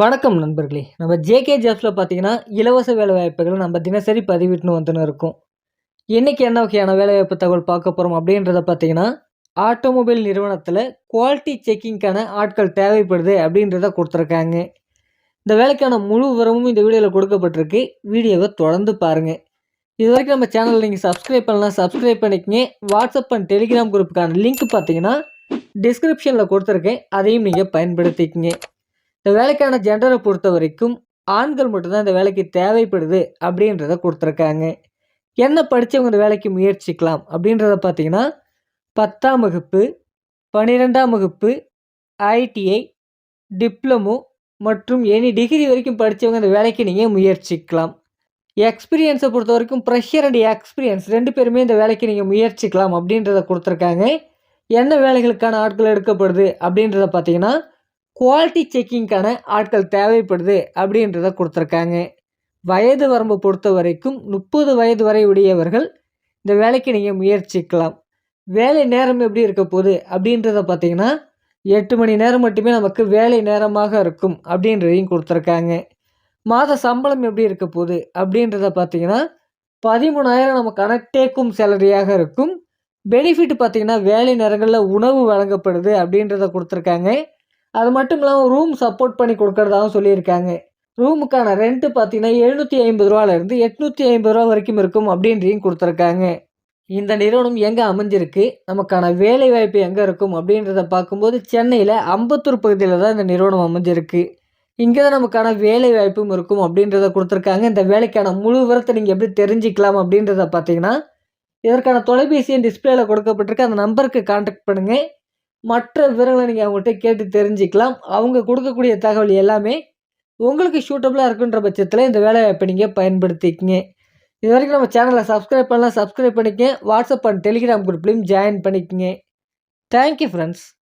வணக்கம் நண்பர்களே. நம்ம ஜேகே ஜாப்ஸில் பார்த்தீங்கன்னா இலவச வேலை வாய்ப்புகளை நம்ம தினசரி பதிவிட்டுன்னு வந்துன்னு இருக்கோம். இன்றைக்கி என்ன வகையான வேலைவாய்ப்பு தகவல் பார்க்க போகிறோம் அப்படின்றத பார்த்தீங்கன்னா ஆட்டோமொபைல் நிறுவனத்தில் குவாலிட்டி செக்கிங்க்கான ஆட்கள் தேவைப்படுது அப்படின்றத கொடுத்துருக்காங்க. இந்த வேலைக்கான முழு விவரமும் இந்த வீடியோவில் கொடுக்கப்பட்டிருக்கு. வீடியோவை தொடர்ந்து பாருங்கள் இது வரைக்கும் நம்ம சேனலில் நீங்கள் சப்ஸ்கிரைப் பண்ணலாம் சப்ஸ்கிரைப் பண்ணிக்கங்க. வாட்ஸ்அப் அண்ட் டெலிகிராம் குரூப்புக்கான லிங்க் பார்த்தீங்கன்னா டிஸ்கிரிப்ஷனில் கொடுத்துருக்கேன். அதையும் நீங்கள் பயன்படுத்திக்கங்க. இந்த வேலைக்கான ஜெண்டரை பொறுத்த வரைக்கும் ஆண்கள் மட்டும்தான் இந்த வேலைக்கு தேவைப்படுது அப்படின்றத கொடுத்துருக்காங்க. என்ன படித்தவங்க இந்த வேலைக்கு முயற்சிக்கலாம் அப்படின்றத பார்த்தீங்கன்னா பத்தாம் வகுப்பு பன்னிரெண்டாம் வகுப்பு ஐடிஐ டிப்ளமோ மற்றும் எனி டிகிரி வரைக்கும் படித்தவங்க இந்த வேலைக்கு நீங்கள் முயற்சிக்கலாம். எக்ஸ்பீரியன்ஸை பொறுத்த வரைக்கும் ப்ரெஷர் அண்ட் எக்ஸ்பீரியன்ஸ் ரெண்டு பேருமே இந்த வேலைக்கு நீங்கள் முயற்சிக்கலாம் அப்படின்றத கொடுத்துருக்காங்க. என்ன வேலைகளுக்கான ஆட்கள் எடுக்கப்படுது அப்படின்றத பார்த்தீங்கன்னா குவாலிட்டி செக்கிங்க்கான ஆட்கள் தேவைப்படுது அப்படின்றத கொடுத்துருக்காங்க. வயது வரம்பை பொறுத்த வரைக்கும் முப்பது வயது வரை உடையவர்கள் இந்த வேலைக்கு நீங்கள் முயற்சிக்கலாம். வேலை நேரம் எப்படி இருக்க போகுது அப்படின்றத பார்த்தீங்கன்னா எட்டு மணி நேரம் மட்டுமே நமக்கு வேலை நேரமாக இருக்கும் அப்படின்றதையும் கொடுத்துருக்காங்க. மாத சம்பளம் எப்படி இருக்க போகுது அப்படின்றத பார்த்தீங்கன்னா பதிமூணாயிரம் நம்ம கனெக்டேக்கும் சேலரியாக இருக்கும். பெனிஃபிட் பார்த்திங்கன்னா வேலை நேரங்களில் உணவு வழங்கப்படுது அப்படின்றத கொடுத்துருக்காங்க. அது மட்டும் இல்லாமல் ரூம் சப்போர்ட் பண்ணி கொடுக்கறதாகவும் சொல்லியிருக்காங்க. ரூமுக்கான ரெண்ட்டு பார்த்தீங்கன்னா எழுநூற்றி ஐம்பது ரூபாலேருந்து எட்நூற்றி ஐம்பது ரூபா வரைக்கும் இருக்கும் அப்படின்றையும் கொடுத்துருக்காங்க. இந்த நிறுவனம் எங்கே அமைஞ்சிருக்கு? நமக்கான வேலை வாய்ப்பு எங்கே இருக்கும் அப்படின்றத பார்க்கும்போது சென்னையில் அம்பத்தூர் பகுதியில் தான் இந்த நிறுவனம் அமைஞ்சிருக்கு. இங்கே தான் நமக்கான வேலை வாய்ப்பும் இருக்கும் அப்படின்றத கொடுத்துருக்காங்க. இந்த வேலைக்கான முழு விவரத்தை நீங்கள் எப்படி தெரிஞ்சிக்கலாம் அப்படின்றத பார்த்தீங்கன்னா இதற்கான தொலைபேசியின் டிஸ்பிளேயில் கொடுக்கப்பட்டிருக்கு அந்த நம்பருக்கு கான்டாக்ட் பண்ணுங்கள் மற்ற விவரங்களை நீங்கள் அவங்கள்ட்ட கேட்டு தெரிஞ்சுக்கலாம். அவங்க கொடுக்கக்கூடிய தகவல் எல்லாமே உங்களுக்கு சூட்டபுளாக இருக்குன்ற பட்சத்தில் இந்த வேலைவாய்ப்பை நீங்கள் பயன்படுத்திக்கங்க. இது வரைக்கும் நம்ம சேனலை சப்ஸ்கிரைப் பண்ணலாம் சப்ஸ்கிரைப் பண்ணிக்கங்க. வாட்ஸ்அப் அண்ட் டெலிகிராம் குரூப்லேயும் ஜாயின் பண்ணிக்கங்க. Thank you friends